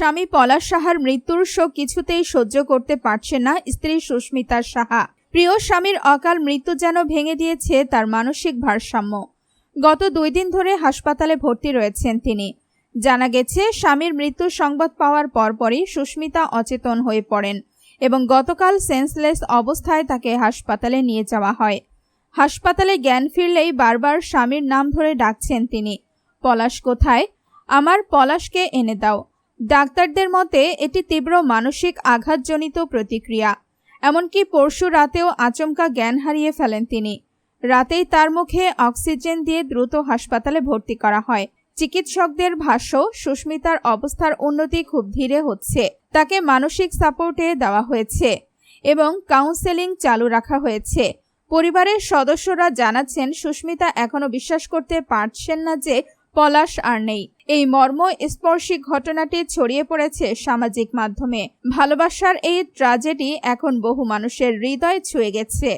স্বামী পলাশ সাহার মৃত্যুর শোক কিছুতেই সহ্য করতে পারছে না স্ত্রী সুস্মিতা সাহা। প্রিয় স্বামীর অকাল মৃত্যু যেন ভেঙে দিয়েছে তার মানসিক ভারসাম্য। গত দুই দিন ধরে হাসপাতালে ভর্তি রয়েছেন তিনি। জানা গেছে, স্বামীর মৃত্যুর সংবাদ পাওয়ার পরপরই সুস্মিতা অচেতন হয়ে পড়েন এবং গতকাল সেন্সলেস অবস্থায় তাকে হাসপাতালে নিয়ে যাওয়া হয়। হাসপাতালে জ্ঞান ফিরলেই বারবার স্বামীর নাম ধরে ডাকছেন তিনি। পলাশ কোথায়? আমার পলাশকে এনে দাও। ডাক্তারদের মতে, এটি তীব্র মানসিক আঘাতজনিত প্রতিক্রিয়া। এমনকি পরশু রাতেও আচমকা জ্ঞান হারিয়ে ফেলেন তিনি। রাতেই তার মুখে অক্সিজেন দিয়ে দ্রুত হাসপাতালে ভর্তি করা হয়। চিকিৎসকদের ভাষ্য, সুস্মিতার অবস্থার উন্নতি খুব ধীরে হচ্ছে। তাকে মানসিক সাপোর্টে দেওয়া হয়েছে এবং কাউন্সেলিং চালু রাখা হয়েছে। পরিবারের সদস্যরা জানাচ্ছেন, সুস্মিতা এখনও বিশ্বাস করতে পারছেন না যে পলাশ আর নেই। এই মর্ম স্পর্শী ঘটনাটি ছড়িয়ে পড়েছে সামাজিক মাধ্যমে। ভালোবাসার এই ট্রাজেডি এখন বহু মানুষের হৃদয় ছুঁয়ে গেছে।